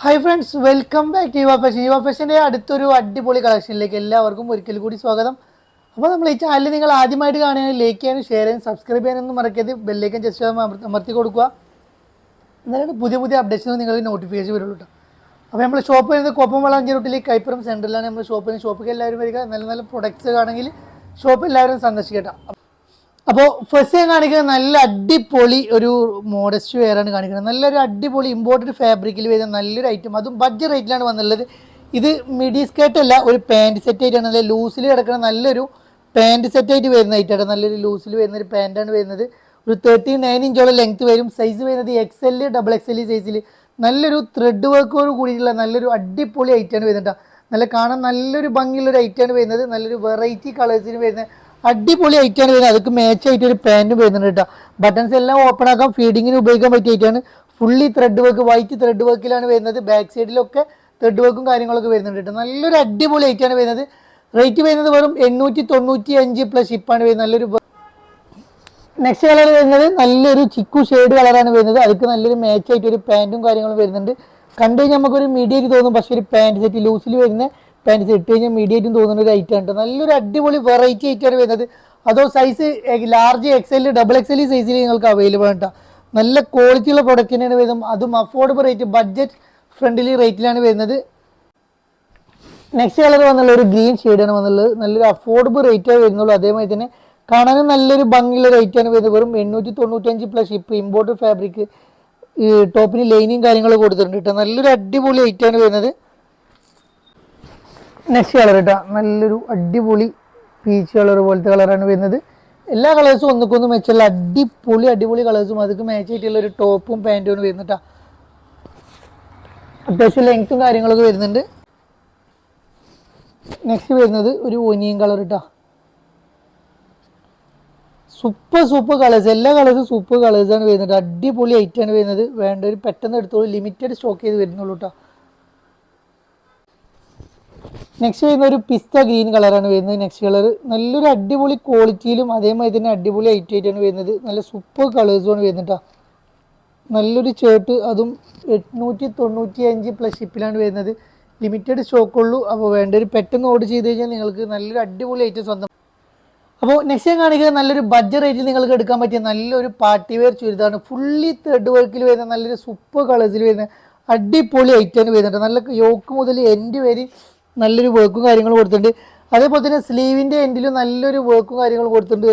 Hi friends welcome back to Yuva fashion Yuva ഫാഷന്റെ അടുത്തൊരു അടിപൊളി കളക്ഷനിലേക്ക് എല്ലാവർക്കും ഒരിക്കൽ കൂടി സ്വാഗതം. അപ്പോൾ നമ്മൾ ഈ ചാനൽ നിങ്ങൾ ആദ്യമായിട്ട് കാണുകയാണെങ്കിൽ ലൈക്ക് ചെയ്യാനും ഷെയർ ചെയ്യാനും സബ്സ്ക്രൈബ് ചെയ്യാനൊന്നും മറക്കരുത്. ബെല്ലേക്കൻ ജസ്റ്റ് അമർത്തി കൊടുക്കുക. എന്നാലാണ് പുതിയ പുതിയ അപ്ഡേഷനും നിങ്ങൾക്ക് നോട്ടിഫിക്കേഷൻ വരുള്ളൂ കേട്ടോ അപ്പോൾ നമ്മൾ ഷോപ്പ് വരുന്നത് കോപ്പമംഗലം അഞ്ച് റൂട്ടിൽ കൈപ്പുറം സെന്ററിലാണ് നമ്മൾ ഷോപ്പിൽ ഷോപ്പിൽ എല്ലാവരും വരിക. നല്ല നല്ല പ്രൊഡക്ട്സ് ആണെങ്കിൽ ഷോപ്പ് എല്ലാവരും സന്ദർശിക്കട്ടോ അപ്പോൾ ഫസ്റ്റ് ഞാൻ കാണിക്കുന്നത് നല്ല അടിപൊളി ഒരു മോഡസ്റ്റ് വെയറാണ് കാണിക്കുന്നത്. നല്ലൊരു അടിപൊളി ഇമ്പോർട്ടഡ് ഫാബ്രിക്കിൽ വരുന്ന നല്ലൊരു ഐറ്റം അതും ബഡ്ജറ്റ് റേറ്റിലാണ് വന്നുള്ളത് ഇത് മിഡി സ്കേർട്ട് അല്ല ഒരു പാന്റ് സെറ്റ് ആയിട്ടാണ് നല്ല ലൂസിൽ കിടക്കുന്ന നല്ലൊരു പാന്റ് സെറ്റ് ആയിട്ട് വരുന്ന ഐറ്റാണ് നല്ലൊരു ലൂസിൽ വരുന്ന ഒരു പാന്റാണ് വരുന്നത്. ഒരു തേർട്ടി നയൻ ഇഞ്ചോളം ലെങ്ത് വരും. സൈസ് വരുന്നത് X L double X L സൈസിൽ നല്ലൊരു ത്രെഡ് വർക്കോട് കൂടിയിട്ടുള്ള നല്ലൊരു അടിപൊളി ഐറ്റമാണ് വരുന്നത് ട്ടോ. നല്ല കാണാൻ നല്ലൊരു ഭംഗിയുള്ളൊരു ഐറ്റാണ് വരുന്നത്. നല്ലൊരു വെറൈറ്റി കളേഴ്സിന് വരുന്ന അടിപൊളി ഐറ്റാണ് വരുന്നത്. അതൊക്കെ മാച്ച് ആയിട്ട് ഒരു പാന്റും വരുന്നുണ്ട് കേട്ടോ ബട്ടൺസ് എല്ലാം ഓപ്പൺ ആക്കാം ഫീഡിങ്ങിന് ഉപയോഗിക്കാൻ പറ്റിയ ഐറ്റാണ് fully thread work white thread വർക്കിലാണ് വരുന്നത്. ബാക്ക് സൈഡിലൊക്കെ ത്രെഡ് വർക്കും കാര്യങ്ങളൊക്കെ വരുന്നുണ്ട് കേട്ടോ നല്ലൊരു അടിപൊളി ഐറ്റാണ് വരുന്നത്. റേറ്റ് വരുന്നത് വെറും എണ്ണൂറ്റി തൊണ്ണൂറ്റി അഞ്ച് പ്ലസ് ഷിപ്പാണ് വരുന്നത്. നല്ലൊരു നെക്സ്റ്റ് കളർ വരുന്നത് നല്ലൊരു ചിക്കു ഷെയ്ഡ് കളറാണ് വരുന്നത്. അതൊക്കെ നല്ലൊരു മാച്ച് ആയിട്ട് ഒരു പാന്റും കാര്യങ്ങളും വരുന്നുണ്ട്. കണ്ടു കഴിഞ്ഞാൽ നമുക്കൊരു മീഡിയയ്ക്ക് തോന്നും. പക്ഷേ ഒരു പാന്റ് സെറ്റ് ലൂസിൽ വരുന്ന പാന്റ് സെറ്റ് ഇട്ട് കഴിഞ്ഞാൽ മീഡിയറ്റും തോന്നുന്ന ഒരു ഐറ്റം ഉണ്ട്. നല്ലൊരു അടിപൊളി വെറൈറ്റി ആയിട്ടാണ് വരുന്നത്. അതോ size large X L double X L സൈസിൽ നിങ്ങൾക്ക് അവൈലബിൾ ആണ്. നല്ല ക്വാളിറ്റി ഉള്ള പ്രൊഡക്റ്റ് തന്നെയാണ് വരുന്നത്. അതും അഫോർഡബിൾ റേറ്റ് ബഡ്ജറ്റ് ഫ്രണ്ട്ലി റേറ്റിലാണ് വരുന്നത്. നെക്സ്റ്റ് കളർ വന്നുള്ള ഒരു ഗ്രീൻ ഷെയ്ഡാണ് വന്നുള്ളത്. നല്ലൊരു അഫോർഡബിൾ റേറ്റാണ് വരുന്നുള്ളൂ. അതേമാതിരി തന്നെ കാണാനും നല്ലൊരു ഭംഗിയുള്ള റേറ്റാണ് വരുന്നത്. വെറും എണ്ണൂറ്റി തൊണ്ണൂറ്റഞ്ച് പ്ലസ് ഷിപ്പ് ഇമ്പോർട്ടഡ് ഫാബ്രിക് ടോപ്പിന് ലൈനിങ് കാര്യങ്ങളൊക്കെ കൊടുത്തിട്ടുണ്ട് കേട്ടോ നല്ലൊരു അടിപൊളി റേറ്റാണ് വരുന്നത്. നെക്സ്റ്റ് കളർ കേട്ടോ നല്ലൊരു അടിപൊളി പീച്ച് കളർ പോലത്തെ കളറാണ് വരുന്നത്. എല്ലാ കളേഴ്സും ഒന്നുക്കൊന്നും മെച്ചല്ല അടിപൊളി അടിപൊളി കളേഴ്സും അതൊക്കെ മാച്ച് ആയിട്ടുള്ള ഒരു ടോപ്പും പാന്റും വരുന്നിട്ടാ. അത്യാവശ്യം ലെങ്ത്തും കാര്യങ്ങളൊക്കെ വരുന്നുണ്ട്. നെക്സ്റ്റ് വരുന്നത് ഒരു ഒനിയൻ കളർ ഇട്ടാ. സൂപ്പർ സൂപ്പർ കളേഴ്സ് എല്ലാ കളേഴ്സും സൂപ്പർ കളേഴ്സാണ് വരുന്നത്. അടിപൊളി ഐറ്റാണ് വരുന്നത്. വേണ്ട ഒരു പെട്ടെന്ന് എടുത്തോളൂ. ലിമിറ്റഡ് സ്റ്റോക്ക് ചെയ്ത് വരുന്നുള്ളൂ കേട്ടോ നെക്സ്റ്റ് വരുന്ന ഒരു പിസ്ത ഗ്രീൻ കളറാണ് വരുന്നത്. നെക്സ്റ്റ് കളർ നല്ലൊരു അടിപൊളി ക്വാളിറ്റിയിലും അതേമാതിരി തന്നെ അടിപൊളി ഐറ്റ് ആയിട്ടാണ് വരുന്നത്. നല്ല സൂപ്പർ കളേഴ്സുമാണ് വരുന്നത് കേട്ടോ നല്ലൊരു ഷർട്ട് അതും എട്നൂറ്റി തൊണ്ണൂറ്റി അഞ്ച് പ്ലസ് ഷിപ്പിലാണ് വരുന്നത് ലിമിറ്റഡ് സ്റ്റോക്കുള്ളൂ അപ്പോൾ വേണ്ട ഒരു പെട്ടെന്ന് ഓർഡർ ചെയ്ത് കഴിഞ്ഞാൽ നിങ്ങൾക്ക് നല്ലൊരു അടിപൊളി ഐറ്റം സ്വന്തം. അപ്പോൾ നെക്സ്റ്റ് ഞാൻ കാണിക്കുന്നത് നല്ലൊരു ബഡ്ജറ്റ് റേറ്റിൽ നിങ്ങൾക്ക് എടുക്കാൻ പറ്റിയ നല്ലൊരു പാർട്ടി വെയർ ചുരിദാറാണ്. ഫുള്ളി ത്രെഡ് വർക്കിൽ വരുന്ന നല്ലൊരു സൂപ്പർ കളേഴ്സിൽ വരുന്ന അടിപൊളി ഐറ്റം വരുന്നുണ്ട് നല്ല യോക്ക് മുതൽ എൻഡ് വരെ നല്ലൊരു വർക്കും കാര്യങ്ങളും കൊടുത്തിട്ടുണ്ട്. അതേപോലെ തന്നെ സ്ലീവിന്റെ എൻഡിലും നല്ലൊരു വർക്കും കാര്യങ്ങളും കൊടുത്തിട്ടുണ്ട്.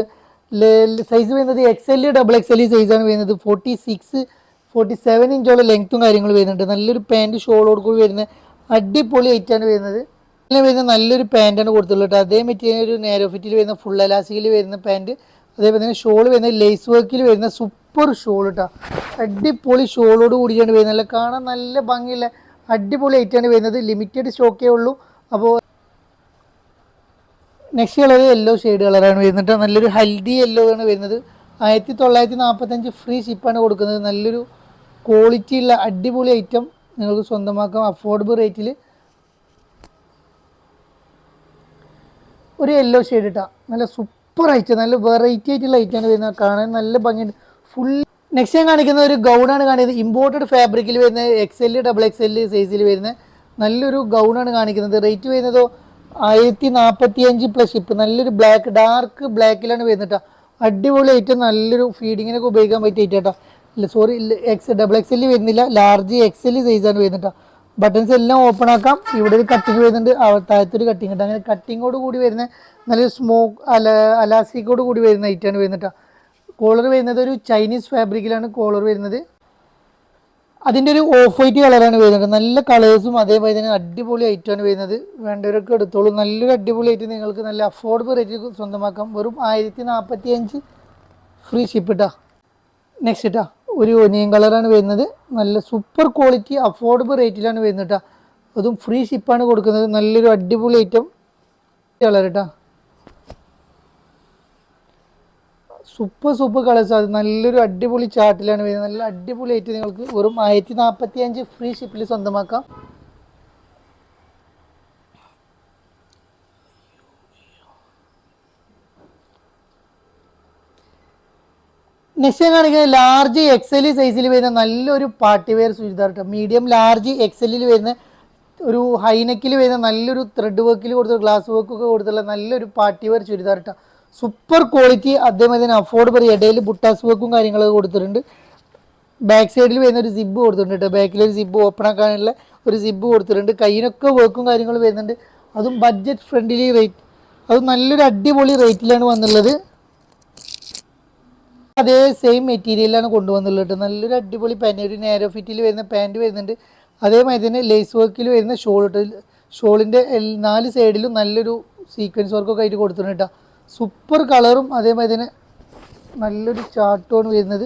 സൈസ് വരുന്നത് X L double X L സൈസാണ് വരുന്നത്. ഫോർട്ടി സിക്സ് ഫോർട്ടി സെവൻ ഇഞ്ചോളം ലെങ്ത്തും കാര്യങ്ങളും വരുന്നുണ്ട്. നല്ലൊരു പാന്റ് ഷോളോട് കൂടി വരുന്ന അടിപൊളി ഐറ്റാണ് വരുന്നത്. ഇതിൽ വരുന്ന നല്ലൊരു പാന്റാണ് കൊടുത്തിട്ടുള്ളത് അതേ മെറ്റീരിയൽ ഒരു നേരോ ഫിറ്റിൽ വരുന്ന ഫുൾ അലാസിയിൽ വരുന്ന പാന്റ് അതേപോലെ തന്നെ ഷോൾ വരുന്ന ലേസ് വർക്കിൽ വരുന്ന സൂപ്പർ ഷോൾ കേട്ടോ അടിപൊളി ഷോളോട് കൂടിയാണ് വരുന്നത്. കാണാൻ നല്ല ഭംഗിയുള്ള അടിപൊളി ഐറ്റാണ് വരുന്നത്. ലിമിറ്റഡ് സ്റ്റോക്കേ ഉള്ളൂ. അപ്പോൾ നെക്സ്റ്റ് കളർ യെല്ലോ ഷെയ്ഡ് കളറാണ് വരുന്നത് നല്ലൊരു ഹൽദി യെല്ലോ ആണ് വരുന്നത്. ആയിരത്തി തൊള്ളായിരത്തി നാൽപ്പത്തഞ്ച് ഫ്രീ ഷിപ്പാണ് കൊടുക്കുന്നത്. നല്ലൊരു ക്വാളിറ്റി ഉള്ള അടിപൊളി ഐറ്റം നിങ്ങൾക്ക് സ്വന്തമാക്കാം. അഫോർഡബിൾ റേറ്റിൽ ഒരു യെല്ലോ ഷെയ്ഡ് ഇട്ടാ നല്ല സൂപ്പർ ഐറ്റം നല്ല വെറൈറ്റി ആയിട്ടുള്ള ഐറ്റമാണ് വരുന്നത്. കാണാൻ നല്ല ഭംഗിയുണ്ട്. ഫുൾ നെക്സ്റ്റ് ഞാൻ കാണിക്കുന്ന ഒരു ഗൗണാണ് കാണിക്കുന്നത്. ഇമ്പോർട്ടഡ് ഫാബ്രിക്കിൽ വരുന്ന X L double X L സൈസിൽ വരുന്ന നല്ലൊരു ഗൗണാണ് കാണിക്കുന്നത്. റേറ്റ് വരുന്നതോ ആയിരത്തി നാൽപ്പത്തി അഞ്ച് പ്ലസ് ഷിപ്പ് നല്ലൊരു ബ്ലാക്ക് ഡാർക്ക് ബ്ലാക്കിലാണ് വരുന്നത്. അടിപൊളി ഐറ്റം നല്ലൊരു ഫീഡിങ്ങിനൊക്കെ ഉപയോഗിക്കാൻ പറ്റിയ ഐറ്റം കേട്ടോ ഇല്ല സോറി എക്സ് ഡബിൾ എക്സ് എല്ലിൽ വരുന്നില്ല ലാർജ് എക്സ് എൽ സൈസാണ് വരുന്നത് ട്ടോ. ബട്ടൺസ് എല്ലാം ഓപ്പൺ ആക്കാം. ഇവിടെ ഒരു കട്ടിങ് വരുന്നുണ്ട്. താഴത്തൊരു കട്ടിങ് ഉണ്ട് അങ്ങനെ കട്ടിങ്ങോട് കൂടി വരുന്ന നല്ലൊരു സ്മോക്ക് അല അലാസ്റ്റിക്കോട് കൂടി വരുന്ന ഐറ്റാണ് വരുന്നത് കോളർ വരുന്നത് ഒരു ചൈനീസ് ഫാബ്രിക്കിലാണ് കോളർ വരുന്നത്. അതിന്റെ ഒരു ഓഫ് വൈറ്റ് കളറാണ് വരുന്നത്. നല്ല കളേഴ്സും അതേപോലെ തന്നെ അടിപൊളി ഐറ്റമാണ് വരുന്നത്. വേണ്ടവരൊക്കെ എടുത്തോളൂ. നല്ലൊരു അടിപൊളി ഐറ്റം നിങ്ങൾക്ക് നല്ല അഫോർഡബിൾ റേറ്റിൽ സ്വന്തമാക്കാം. വെറും ആയിരത്തി നാൽപ്പത്തി അഞ്ച് ഫ്രീ ഷിപ്പ് ഇട്ടാ നെക്സ്റ്റ് ഇട്ടാ ഒരു ഒനിയൻ കളറാണ് വരുന്നത്. നല്ല സൂപ്പർ ക്വാളിറ്റി അഫോർഡബിൾ റേറ്റിലാണ് വരുന്നത് കേട്ടോ അതും ഫ്രീ ഷിപ്പാണ് കൊടുക്കുന്നത്. നല്ലൊരു അടിപൊളി ഐറ്റം കളർ കേട്ടോ സൂപ്പർ സൂപ്പർ കളേഴ്സ്. അത് നല്ലൊരു അടിപൊളി ചാർട്ടിലാണ് വരുന്നത്. നല്ല അടിപൊളി ഐറ്റം നിങ്ങൾക്ക് വെറും ആയിരത്തി നാൽപ്പത്തി അഞ്ച് ഫ്രീ ഷിപ്പിൽ സ്വന്തമാക്കാം. നെക്സ്റ്റ് ഞാൻ കാണിക്കുന്നത് ലാർജ് എക്സൽ സൈസിൽ വരുന്ന നല്ലൊരു പാർട്ടി വെയർ ചുരിദാർ കേട്ടോ മീഡിയം ലാർജ് എക്സലിൽ വരുന്ന ഒരു ഹൈനെക്കിൽ വരുന്ന നല്ലൊരു ത്രെഡ് വർക്കിൽ കൊടുത്ത ഗ്ലാസ് വർക്കൊക്കെ കൊടുത്തുള്ള നല്ലൊരു പാർട്ടി വെയർ ചുരിദാർ കേട്ടോ സൂപ്പർ ക്വാളിറ്റി അതേമാതിരി തന്നെ പറയും. ഇടയിൽ ബുട്ടാസ് വർക്കും കാര്യങ്ങളൊക്കെ കൊടുത്തിട്ടുണ്ട്. ബാക്ക് സൈഡിൽ വരുന്ന ഒരു സിബ് കൊടുത്തിട്ടുണ്ട് കേട്ടോ ബാക്കിൽ ഒരു സിബ് ഓപ്പൺ ആക്കാനുള്ള ഒരു സിബ് കൊടുത്തിട്ടുണ്ട്. കയ്യിനൊക്കെ വർക്കും കാര്യങ്ങളും വരുന്നുണ്ട്. അതും ബഡ്ജറ്റ് ഫ്രണ്ട്ലി റേറ്റ് അത് നല്ലൊരു അടിപൊളി റേറ്റിലാണ് വന്നുള്ളത് അതേ സെയിം മെറ്റീരിയലാണ് കൊണ്ടുവന്നുള്ളത് കേട്ടോ നല്ലൊരു അടിപൊളി പാന്റ് ഒരു നാരോ ഫിറ്റിൽ വരുന്ന പാന്റ് വരുന്നുണ്ട്. അതേമാതിരി തന്നെ ലേസ് വർക്കിൽ വരുന്ന ഷോൾ ഷോളിന്റെ നാല് സൈഡിലും നല്ലൊരു സീക്വൻസ് വർക്കൊക്കെ ആയിട്ട് കൊടുത്തിട്ടുണ്ട് കേട്ടോ സൂപ്പർ കളറും അതേമാതിരി തന്നെ നല്ലൊരു ചാർട്ടുമാണ് വരുന്നത്.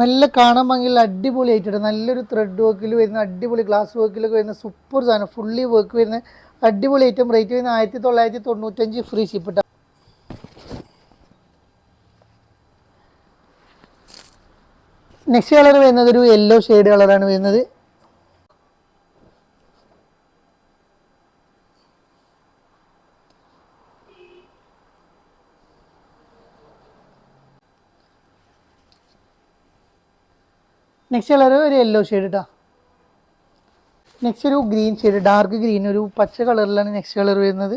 നല്ല കാണാൻ ഭംഗിയുള്ള അടിപൊളി ആയിട്ടുണ്ട് നല്ലൊരു ത്രെഡ് വർക്കിൽ വരുന്ന അടിപൊളി ഗ്ലാസ് വർക്കിലൊക്കെ വരുന്ന സൂപ്പർ സാധനം. ഫുള്ളി വർക്ക് വരുന്ന അടിപൊളി ഐറ്റം റേറ്റ് വരുന്ന ആയിരത്തി തൊള്ളായിരത്തി തൊണ്ണൂറ്റഞ്ച് ഫ്രീ ഷിപ്പിട്ട നെക്സ്റ്റ് കളർ വരുന്നത് ഒരു യെല്ലോ ഷെയ്ഡ് കളറാണ് വരുന്നത്. നെക്സ്റ്റ് കളർ ഒരു യെല്ലോ ഷെയ്ഡ് ഇട്ടാ. നെക്സ്റ്റ് ഒരു ഗ്രീൻ ഷെയ്ഡ് ഡാർക്ക് ഗ്രീൻ ഒരു പച്ച കളറിലാണ് നെക്സ്റ്റ് കളർ വരുന്നത്.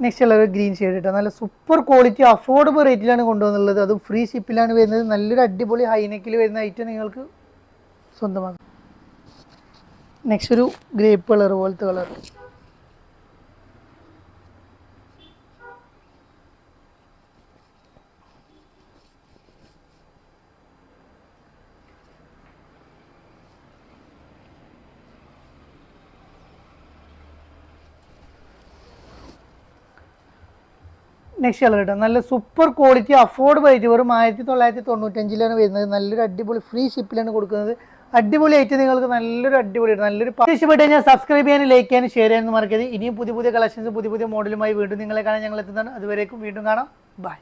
നെക്സ്റ്റ് കളർ ഗ്രീൻ ഷെയ്ഡ് ഇട്ടാ. നല്ല സൂപ്പർ ക്വാളിറ്റി അഫോർഡബിൾ റേറ്റിലാണ് കൊണ്ടുവന്നുള്ളത് അതും ഫ്രീ ഷിപ്പിലാണ് വരുന്നത്. നല്ലൊരു അടിപൊളി ഹൈനെക്കിൽ വരുന്ന ഐറ്റം നിങ്ങൾക്ക് സ്വന്തമാക്കാം. നെക്സ്റ്റ് ഒരു ഗ്രേപ്പ് കളർ പോലത്തെ കളർ നെക്സ്റ്റ് കളർ കേട്ടോ നല്ല സൂപ്പർ ക്വാളിറ്റി അഫോർഡബിൾ ആയിട്ട് വെറും ആയിരത്തി തൊള്ളായിരത്തി തൊണ്ണൂറ്റഞ്ചിലാണ് വരുന്നത്. നല്ലൊരു അടിപൊളി ഫ്രീ ഷിപ്പിലാണ് കൊടുക്കുന്നത്. അടിപൊളി ആയിട്ട് നിങ്ങൾക്ക് നല്ലൊരു അടിപൊളി നല്ലൊരു ഇഷ്ടപ്പെട്ട് കഴിഞ്ഞാൽ സബ്സ്ക്രൈബ് ചെയ്യാനും ലൈക്ക് ചെയ്യാനും ഷെയർ ചെയ്യാനും മറക്കരുത്. ഇനിയും പുതിയ പുതിയ കളക്ഷൻസ് പുതിയ പുതിയ മോഡലുമായി വീണ്ടും നിങ്ങളെ കാണാൻ ഞങ്ങൾ എത്തുന്നതാണ്. അതുവരേക്കും വീണ്ടും കാണാം. ബൈ